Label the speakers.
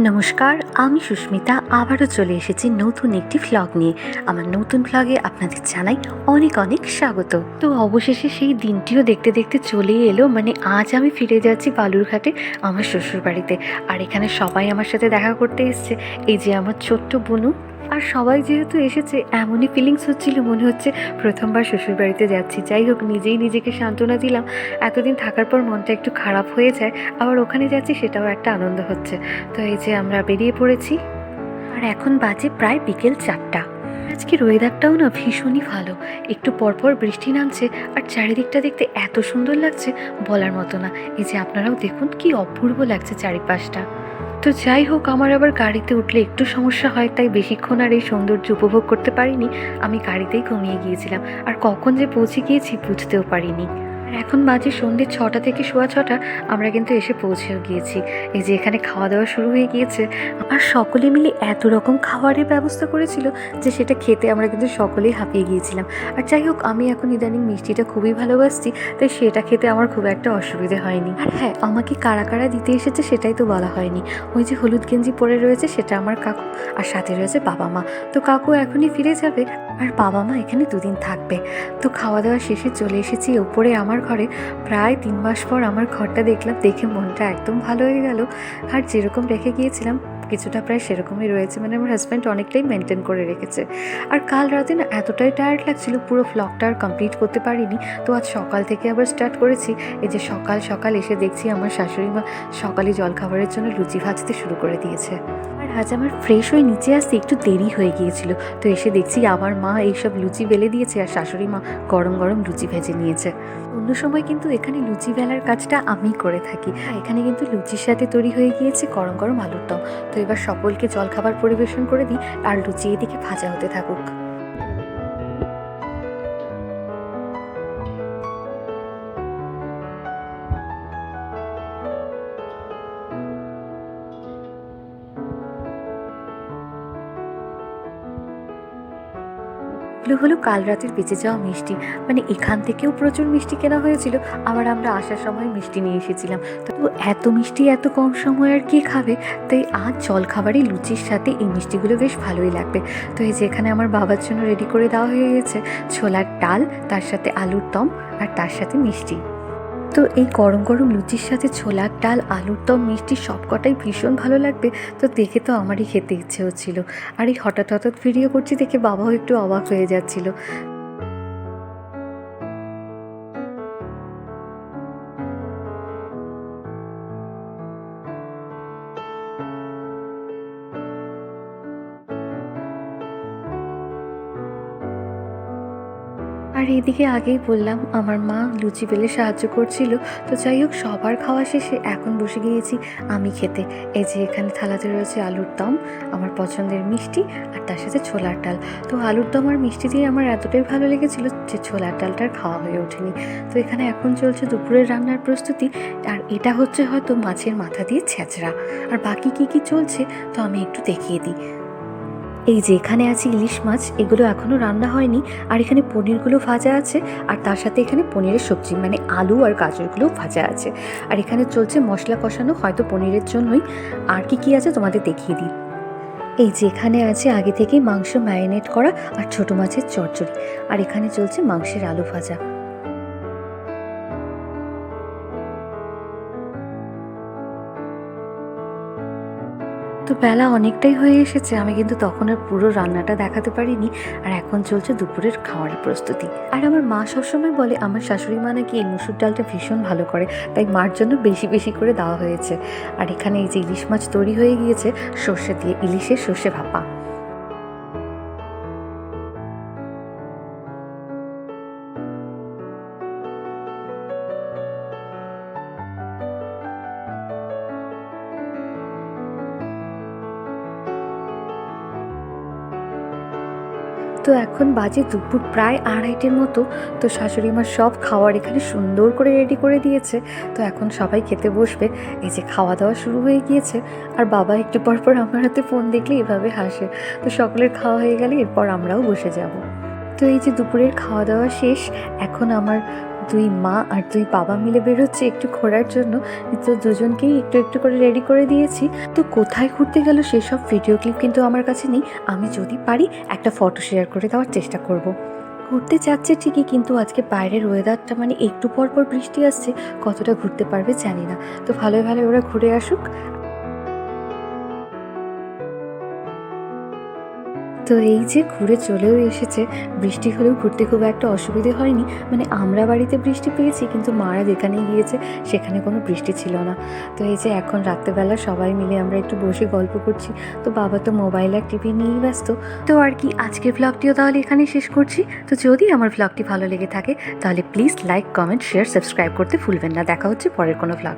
Speaker 1: নমস্কার, আমি সুস্মিতা, আবারও চলে এসেছি নতুন একটি ভ্লগ নিয়ে। আমার নতুন ভ্লগে আপনাদের জানাই অনেক অনেক স্বাগত। তো অবশেষে সেই দিনটিও দেখতে দেখতে চলেই এলো মানে আজ আমি ফিরে যাচ্ছি বালুরঘাটে আমার শ্বশুর বাড়িতে আর এখানে সবাই আমার সাথে দেখা করতে এসছে। এই যে আমার ছোট্ট বোনু আর সবাই যেহেতু এসেছে, এমনই ফিলিংস হচ্ছিল, মনে হচ্ছে প্রথমবার শ্বশুর বাড়িতে যাচ্ছি। যাই হোক, নিজেই নিজেকে সান্ত্বনা দিলাম। এতদিন থাকার পর মনটা একটু খারাপ হয়ে যায়, আবার ওখানে যাচ্ছি সেটাও একটা আনন্দ হচ্ছে। তো এই যে আমরা বেরিয়ে পড়েছি। আর এখন বাজে প্রায় বিকেল চারটা। আজকের ওয়েদারটাও না ভীষণই ভালো। একটু পরপর বৃষ্টি নামছে, আর চারিদিকটা দেখতে এত সুন্দর লাগছে, বলার মতো না। এই যে আপনারাও দেখুন, কি অপূর্ব লাগছে চারিপাশটা। তো যাই হোক, আমার আবার গাড়িতে উঠলে একটু সমস্যা হয়, তাই বেশিক্ষণ আর এই সৌন্দর্য উপভোগ করতে পারিনি। আমি গাড়িতেই ঘুমিয়ে গিয়েছিলাম। আর কখন যে পৌঁছে গিয়েছি বুঝতেও পারিনি। এখন বাজে সন্ধ্যে ছটা থেকে সোয়া ছটা, আমরা কিন্তু এসে পৌঁছেও গিয়েছি। এই যে এখানে খাওয়া দাওয়া শুরু হয়ে গিয়েছে। আর সকলে মিলে এত রকম খাবারের ব্যবস্থা করেছিল যে সেটা খেতে আমরা কিন্তু সকলেই হাঁপিয়ে গিয়েছিলাম। আর যাই হোক, আমি এখন ইদানিং মিষ্টিটা খুবই ভালোবাসছি, তাই সেটা খেতে আমার খুব একটা অসুবিধে হয়নি। আর হ্যাঁ আমাকে কারা কারা দিতে এসেছে সেটাই তো বলা হয়নি। ওই যে হলুদ গেঞ্জি পরে রয়েছে সেটা আমার কাকু, আর সাথে রয়েছে বাবা মা। তো কাকু এখনই ফিরে যাবে। আর বাবা মা এখানে দুদিন থাকবে। তো খাওয়া দাওয়া শেষে চলে এসেছি। ওপরে আমার ঘরে প্রায় তিন মাস পর আমার ঘরটা দেখলাম, দেখে মনটা একদম ভালো হয়ে গেল। আর যেরকম রেখে গিয়েছিলাম কিছুটা প্রায় সেরকমই রয়েছে। মানে আমার হাজব্যান্ড অনেকটাই মেনটেন করে রেখেছে। আর কাল রাতে না এতটাই টায়ার্ড লাগছিল, পুরো ফ্লগটা আর কমপ্লিট করতে পারিনি। তো আজ সকাল থেকে আবার স্টার্ট করেছি। এই যে সকাল সকাল এসে দেখছি আমার শাশুড়ি মা সকালে জলখাবারের জন্য লুচি ভাজতে শুরু করে দিয়েছে। আর আজ আমার ফ্রেশ হয়ে নিচে আসতে একটু দেরি হয়ে গিয়েছিল। তো এসে দেখছি আমার মা এইসব লুচি বেলে দিয়েছে আর শাশুড়ি মা গরম গরম লুচি ভেজে নিয়েছে। অন্য সময় কিন্তু এখানে লুচি বেলার কাজটা আমি করে থাকি। এখানে কিন্তু লুচির সাথে তৈরি হয়ে গিয়েছে গরম গরম আলুর দম। তো এবার সকলকে জলখাবার পরিবেশন করে দিই আর লুচি এদিকে ভাজা হতে থাকুক। এগুলো হলো কাল রাতের বেঁচে যাওয়া মিষ্টি। মানে এখান থেকেও প্রচুর মিষ্টি কেনা হয়েছিল, আবার আমরা আসার সময় মিষ্টি নিয়ে এসেছিলাম। তো এত মিষ্টি, এত কম সময় আর কি খাবে? তাই আজ জল খাবারে লুচির সাথে এই মিষ্টিগুলো বেশ ভালোই লাগবে। তো এই যে এখানে আমার বাবার জন্য রেডি করে দেওয়া হয়ে গেছে ছোলার ডাল, তার সাথে আলুর দম, আর তার সাথে মিষ্টি। তো এই গরম গরম লুচির সাথে ছোলার ডাল, আলুর দম, মিষ্টি সবকটাই ভীষণ ভালো লাগবে। তো দেখে তো আমারই খেতে ইচ্ছে হচ্ছিল আর এই হঠাৎ হঠাৎ ভিডিও করছি দেখে বাবাও একটু অবাক হয়ে যাচ্ছিল। আর এদিকে আগেই বললাম, আমার মা লুচি বেলে সাহায্য করছিল। তো যাই হোক, সবার খাওয়া শেষে এখন বসে গিয়েছি আমি খেতে। এই যে এখানে থালাতে রয়েছে আলুর দম, আমার পছন্দের মিষ্টি আর তার সাথে ছোলার ডাল। তো আলুর দম আর মিষ্টি দিয়ে আমার এতটাই ভালো লেগেছিল যে ছোলার ডালটার খাওয়া হয়ে ওঠেনি। তো এখানে এখন চলছে দুপুরের রান্নার প্রস্তুতি, আর এটা হচ্ছে হয়তো মাছের মাথা দিয়ে ছেঁচড়া। আর বাকি কি কি চলছে, তো আমি একটু দেখিয়ে দিই। এই যে এখানে আছে ইলিশ মাছ, এগুলো এখনও রান্না হয়নি, আর এখানে পনিরগুলো ভাজা আছে, আর তার সাথে এখানে পনিরের সবজি মানে আলু আর গাজরগুলো ভাজা আছে। আর এখানে চলছে মশলা কষানো, হয়তো পনিরের জন্যই। আর কি কি আছে তোমাদের দেখিয়ে দিই। এই যে এখানে আছে আগে থেকেই মাংস ম্যারিনেট করা আর ছোটো মাছের চচ্চড়ি। আর এখানে চলছে মাংসের আলু ভাজা। তো বেলা অনেকটাই হয়ে এসেছে, আমি কিন্তু তখন আর পুরো রান্নাটা দেখাতে পারিনি, আর এখন চলছে দুপুরের খাওয়ারের প্রস্তুতি। আর আমার মা সবসময় বলে, আমার শাশুড়ি মা নাকি এই মুসুর ডালটা ভীষণ ভালো করে, তাই মার জন্য বেশি বেশি করে দেওয়া হয়েছে। আর এখানে এই যে ইলিশ মাছ তৈরি হয়ে গিয়েছে, সর্ষে দিয়ে, ইলিশের সর্ষে ভাপা। তো এখন বাজে দুপুর প্রায় আড়াইটের মতো। তো শাশুড়ি মা সব খাওয়ার এখানে সুন্দর করে রেডি করে দিয়েছে। তো এখন সবাই খেতে বসবে। এই যে খাওয়া দাওয়া শুরু হয়ে গিয়েছে। আর বাবা একটু পর পর আমার হাতে ফোন দেখলে এভাবে হাসে। তো সকলের খাওয়া হয়ে গেলে এরপর আমরাও বসে যাব। তো এই যে দুপুরের খাওয়া দাওয়া শেষ, এখন আমার দুই মা আর দুই বাবা মিলে বেরোচ্ছে একটু ঘোরার জন্য। তো দুজনকেই একটু একটু করে রেডি করে দিয়েছি। তো কোথায় ঘুরতে গেল সেসব ভিডিও ক্লিপ কিন্তু আমার কাছে নেই। আমি যদি পারি একটা ফটো শেয়ার করে দেওয়ার চেষ্টা করব। ঘুরতে যাচ্ছে ঠিকই কিন্তু আজকে বাইরের ওয়েদারটা মানে একটু পর পর বৃষ্টি আসছে। কতটা ঘুরতে পারবে জানি না। তো ভালোই ভালো ওরা ঘুরে আসুক। তো এই যে ঘুরে চলেও এসেছে, বৃষ্টি হলেও ঘুরতে খুব একটা অসুবিধে হয়নি। মানে আমরা বাড়িতে বৃষ্টি পেয়েছি, কিন্তু মারা যেখানে গিয়েছে, সেখানে কোনো বৃষ্টি ছিল না। তো এই যে এখন রাত্রেবেলা সবাই মিলে আমরা একটু বসে গল্প করছি। তো বাবা তো মোবাইল আর টিভি নিয়েই ব্যস্ত। তো আর কি, আজকের ব্লগটিও তাহলে এখানে শেষ করছি। তো যদি আমার ব্লগটি ভালো লেগে থাকে, তাহলে please like comment share subscribe করতে ভুলবেন না। দেখা হচ্ছে পরের কোনো ব্লগ